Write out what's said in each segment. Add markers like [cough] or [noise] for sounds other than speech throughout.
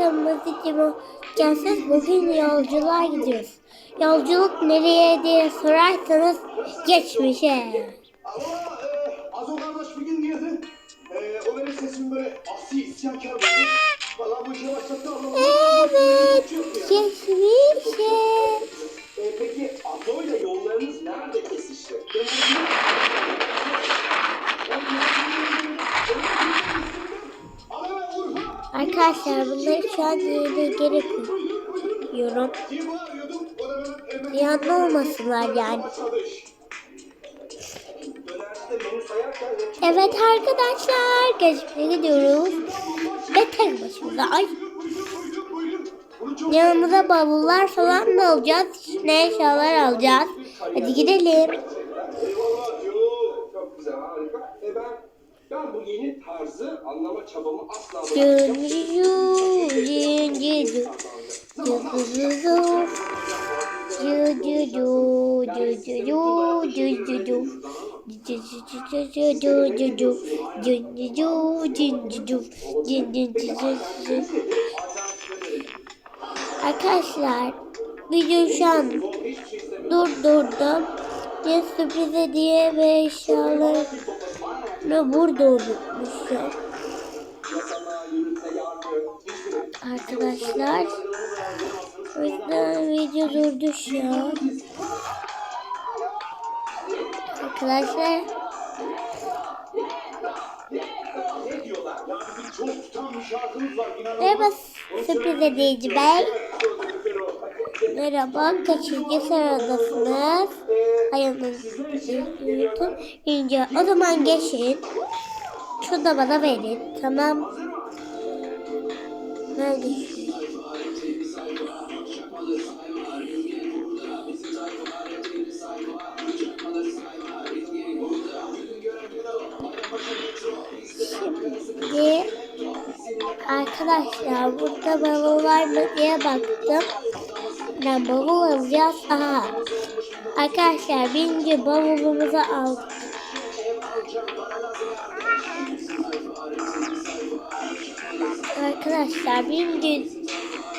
kırmızı cimo gelsiz bugün yolculuğa gidiyoruz. Yolculuk nereye diye sorarsanız geçmişe. Azo kardeş bir gün girdi. O böyle asi isyankar oldu. Valla bu işe başlattı ama. Evet, geçmişe. Peki Azo ile yollarınız nerede kesişti? Arkadaşlar bunları şu an yerine geri koyuyorum. Yanlı olmasınlar yani. Evet arkadaşlar geçmişe gidiyoruz. Ve tek başımıza. Ay yanımıza bavullar falan da alacağız. Ne eşyalar alacağız. Hadi gidelim. Eyvallah yok. Çok güzel harika. E ben ben bu yeni tarzı anlama çabamı asla bırakmayacağım. Arkadaşlar video şu an durdurdum. Bir sürpriz hediye ve eşyalarını burada unutmuşum. Arkadaşlar o yüzden video durdu şu an. Arkadaşlar Ne merhaba sürpriz hediyici bey. Merhaba kaçıncı sıradasınız? Ayağınızı unutun. Birinci o zaman geçin. Şunu da bana verin. Tamam. Nerede? Şimdi arkadaşlar burada bavul var mı diye baktım. Ben bavul alacağız. Aha. Arkadaşlar birinci bavulumuzu aldık. Arkadaşlar birinci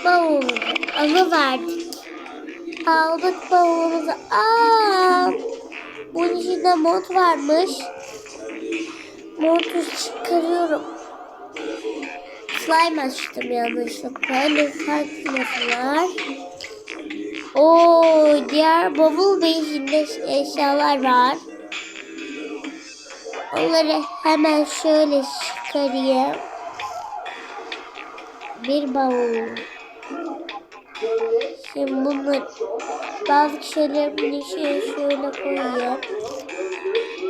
bavulumuzu alıverdik. Aldık bavulumuzu. Aa, bunun içinde mont varmış. Montu çıkarıyorum. Slime açtım yanlışlıkla. Lütfen kızmasınlar. Oo, diğer bavul beşinde eşyalar var. Onları hemen şöyle çıkarayım. Bir bavul. Şimdi bunları bazı şeyleri bunun içine şöyle koyayım.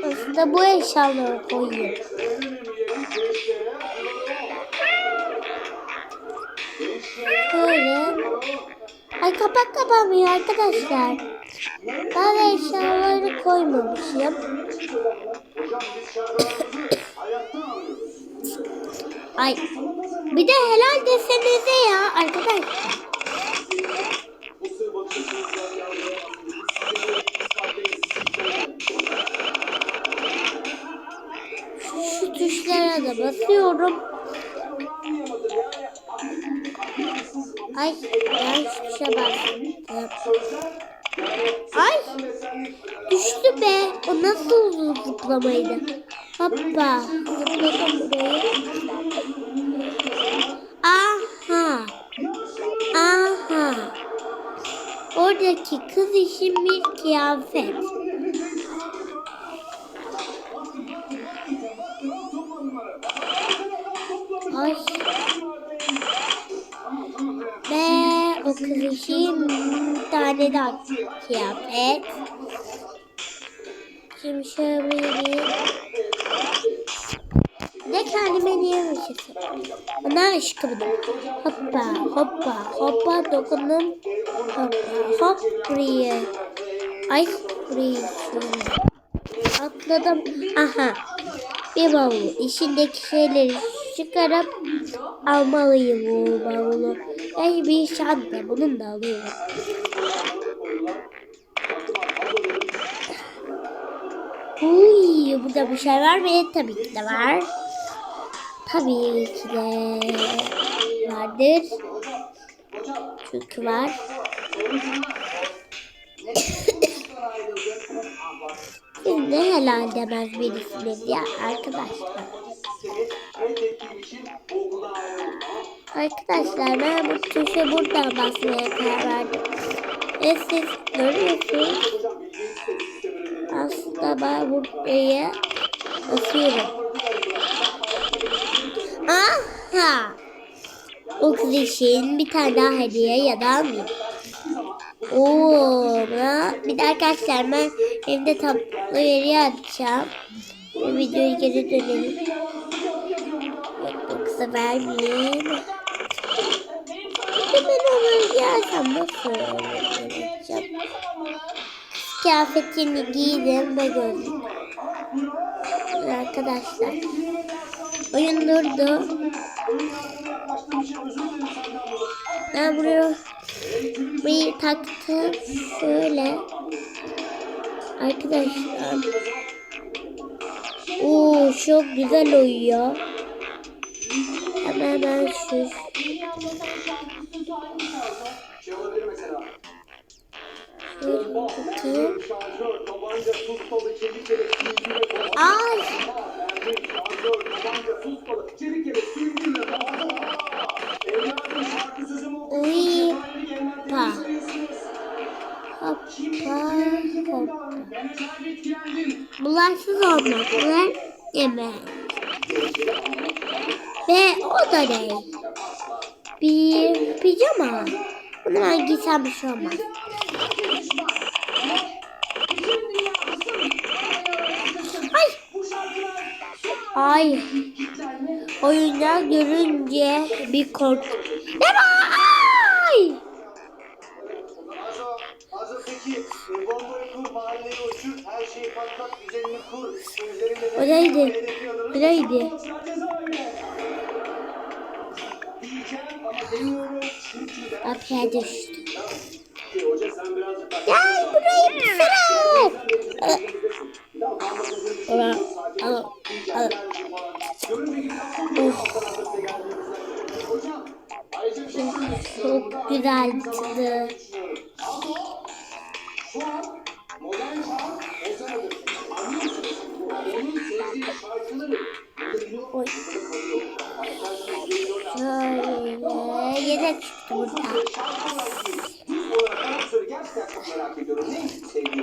Aslında bu eşyaları koyayım. Şöyle. Ay kapak kapanmıyor arkadaşlar. Ben eşyaları koymamışım. Ay. Bir de helal desenize ya arkadaşlar. Şu tuşlara da basıyorum. Ay ben tuşa bastım. Ay düştü be. O nasıl zıplamaydı? Hoppa. Zıpladım buraya. Aha. Aha. Oradaki kız için bir kıyafet. Ay. Tane daha kıyafet. Şimdi şöyle bir... Ne kendime niye ışıksın? Bana aşkım. Hoppa hoppa hoppa dokundum. Hoppa hop buraya. Ay buraya. Atladım. Aha. Bir bavul. İçindeki şeyleri çıkarıp almalıyım bu bavulu. Yani bir şanta. Bunun da alıyorum. Uy, burada bir şey var mı? Tabii ki de var. Tabii ki de var. vardır. Çünkü var. [laughs] De helal demez birisiniz ya arkadaşlar. Arkadaşlar ben bu tuşa buradan basmaya karar verdim. Ve siz görüyorsunuz. Aslında ben buraya basıyorum. Aha! O kız için bir tane daha hediye ya da almayayım. Oo, bir de arkadaşlar ben evde tablo yeri açacağım. Ve videoyu geri dönelim. Bu kıza vermeyeyim. Ben onu yersem nasıl öğreneceğim? Kıyafetini giydim ve gördüm. Arkadaşlar. Oyun durdu. Ben buraya bir taktım. Şöyle. Arkadaşlar. Oo çok güzel uyuyor. Hemen ben şu Şey olabilir mesela. bakayım. Ay uy pa. hoppa. Hoppa. Bulaşsız olmak ve yemek. Ve o da ne? Bir pijama. Bunu ben giysem bir şey olmaz. Ay. Ay. Oyuncak görünce bir kork. Ne var? Ay. Azo, Azo Kapıya düştü. Gel buraya anlatacağım. Ulan, al, al. Görünce gibi sevdiğin sözler? Söyle.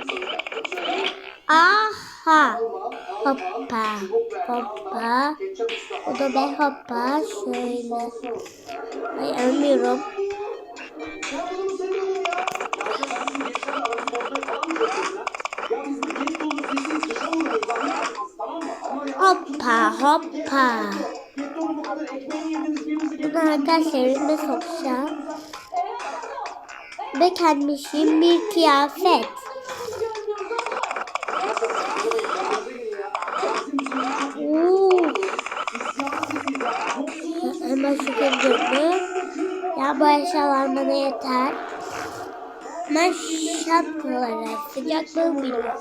Aha. Hoppa. Hoppa. O da be hoppa. Şöyle. Ay ölmüyorum. Hoppa hoppa. Birbirinizi Bunu arkadaşlar elime sokacağım. Ve kendmişim bir kıyafet. Oo. Hemen gördüm. Ya bu eşyalar bana yeter. Ben şapkalara sıcaklığım biliyorum.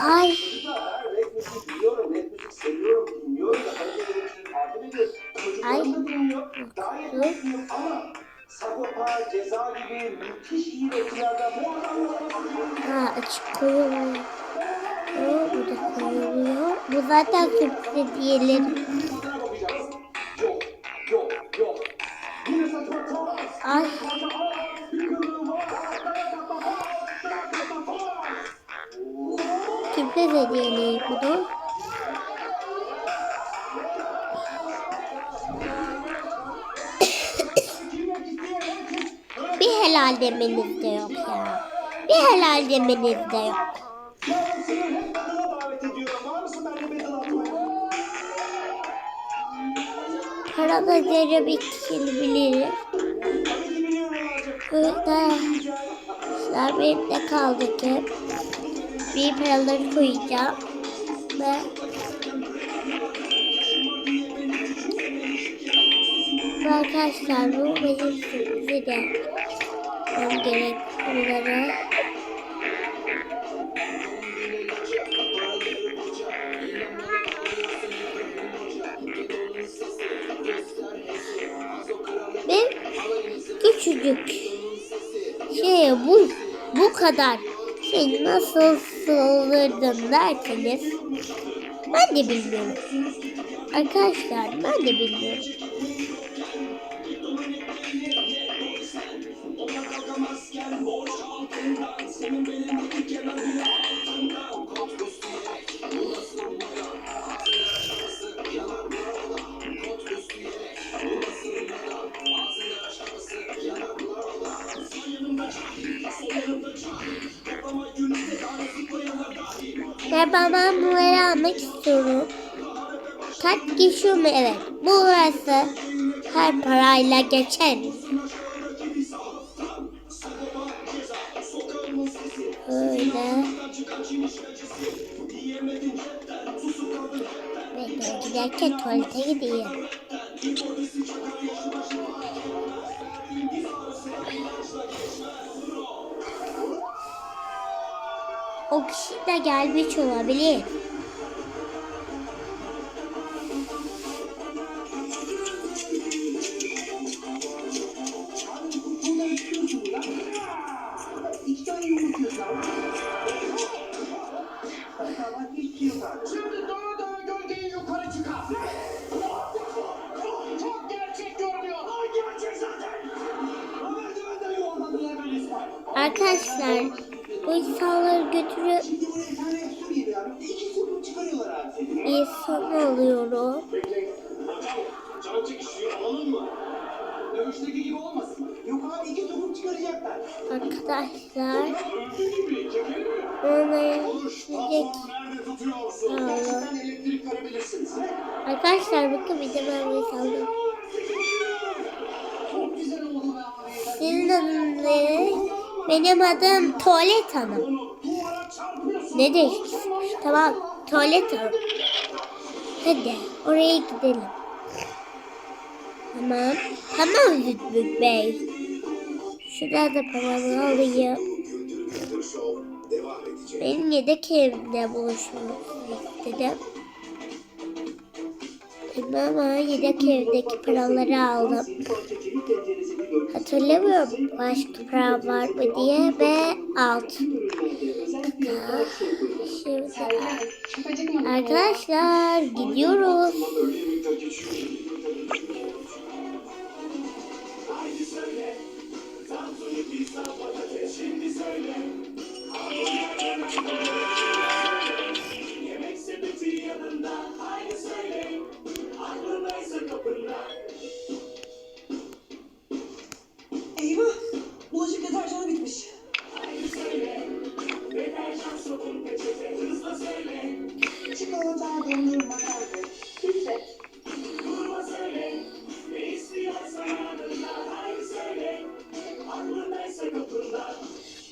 Ay Seviyorum, dinliyorum da kaliteli müziği takip ediyorum. Ay. Çocuklarım da dinliyor, gayet mutluyum ama Sagopa, Ceza gibi müthiş iyi rapçilerden bu bakıyorum. ha, açık koyuluyor. Oo, bu da koyuluyor. Bu zaten saçma tarz. Ay sürpriz hediyeleri helal demeniz de yok ya. Bir helal demeniz de yok. Atmaya? Parada zerre bir kişi bilir. Tabii ki biliyorum Anacığım. Burada arkadaşlar benim de kaldı ki bir paraları koyacağım ve arkadaşlar bu benim sürprizi de yapmam gerek bunlara. Ben küçücük şey bu bu kadar şey nasıl olurdum derseniz ben de bilmiyorum. Arkadaşlar ben de bilmiyorum. Ben bunları almak istiyorum. Kart geçiyor mu? Evet. Burası her parayla geçer. Öyle. Bekle giderken tuvalete gideyim. O kişi de gelmiş olabilir. Şimdi gölgeyi yukarı çıkar. Çok gerçek görünüyor. Gerçek zaten. Arkadaşlar bu insanları götürüp insan alıyorum. Can çekişiyor alalım mı? Dövüşteki gibi olmasın. Yok abi iki sokup çıkaracaklar. Arkadaşlar onları yiyecek. Arkadaşlar bakın bir de ben bir saldım. Sizin adınız? Benim adım Tuvalet Hanım. Ne değişti? Tamam Tuvalet Hanım. Hadi oraya gidelim. Tamam. Tamam Lütfük Bey. Şurada paramı alayım. Benim yedek evimde buluşmak istedim. Ama yedek evdeki paraları aldım. Hatırlamıyorum başka para var mı diye ve aldım. Şimdi arkadaşlar gidiyoruz.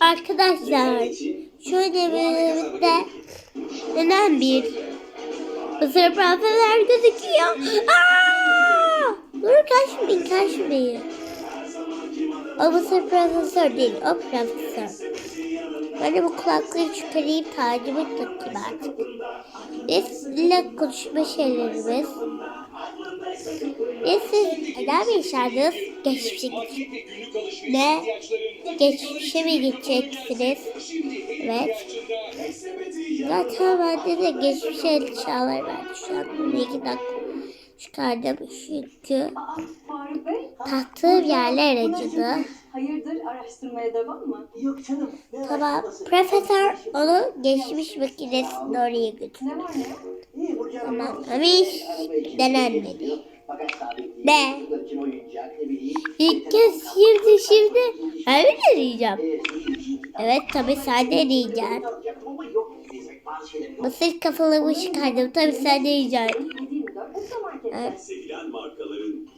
Arkadaşlar şöyle bir de neden bir Hızır profesör gözüküyor. Aa! Dur kaçmayın kaçmayın. O Mısır profesör değil o profesör. Ben de bu kulaklığı çıkarayım tacımı takayım artık. Bizle konuşma şeylerimiz. Biz siz neden mi yaşardınız? Geçmişe Ne? Geçmişe mi gideceksiniz? Evet. Zaten bende de geçmişe eşyalar var. Şu an bunu iki dakika çıkardım çünkü tahtığım yerler acıdı. Hayırdır araştırmaya devam mı? Yok canım. Tamam. Profesör onu geçmiş makinesinde oraya götürdü. Ama hiç denenmedi. Ne? İlk kez şimdi şimdi ben mi deneyeceğim? Evet tabii sen deneyeceksin. Yok. Mısır kafalımı çıkardım tabii sen deneyeceksin. 724 Usta Market'te. Evet. Sevilen markaların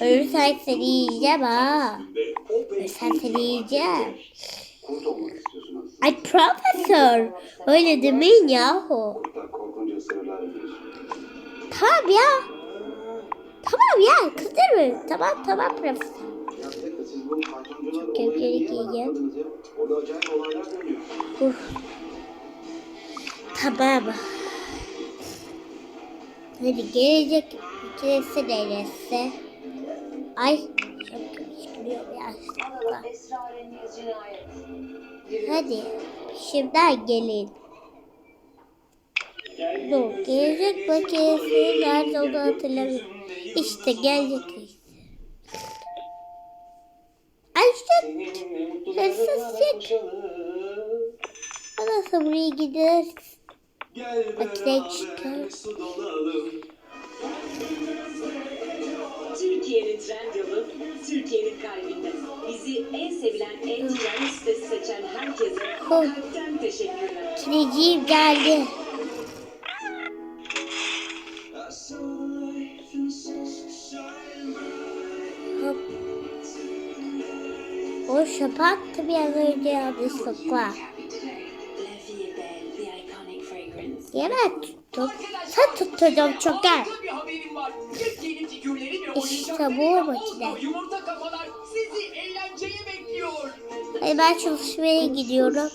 Ölürsen seni yiyeceğim ha. Ölürsen seni yiyeceğim. Ay profesör. Öyle demeyin yahu. Tamam ya. Tamam ya kızdırma. Tamam tamam profesör. Çok olaylar dönüyor. Uf. Tamam. Hadi gelecek makinesi neresi? Ay. Esrarengiz cinayet. Hadi şimdiden gelin. Dur gelecek makinesi nerede onu hatırlamıyorum. İşte gelecek. Çık. koşalım. nasıl buraya gider? Gel Makineyi çıkar. Türkiye'nin trend yolu, Türkiye'nin kalbinde. Bizi en sevilen, en trend sitesi seçen herkese kalpten teşekkürler. Kireciyim geldi. Hop. O şapaktı bir an önce yanlışlıkla. La vie est belle, the iconic fragrance. Yeme tuttum. Sen tutturdum çok gel. Yepyeni figürleri ve İşte bu ile makine. Ozmo Yumurta kafalar sizi eğlenceye bekliyor. Hadi ben çalışmaya gidiyorum.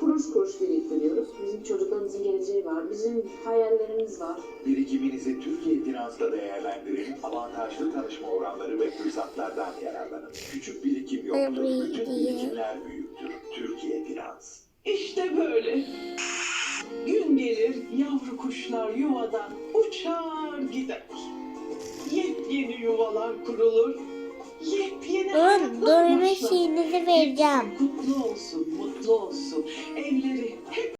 Kuruş kuruş biriktiriyoruz. Bizim çocuklarımızın geleceği var. Bizim hayallerimiz var. Birikiminizi Türkiye Finans'ta değerlendirin. Avantajlı tanışma oranları ve fırsatlardan yararlanın. Küçük birikim yoktur. Bütün birikimler büyüktür. Türkiye Finans. İşte böyle. Gün gelir yavru kuşlar yuvadan uçar gider. Yepyeni yuvalar kurulur. Yepyeni doyma başlar. şeyinizi vereceğim. Kutlu olsun, mutlu olsun. Evleri hep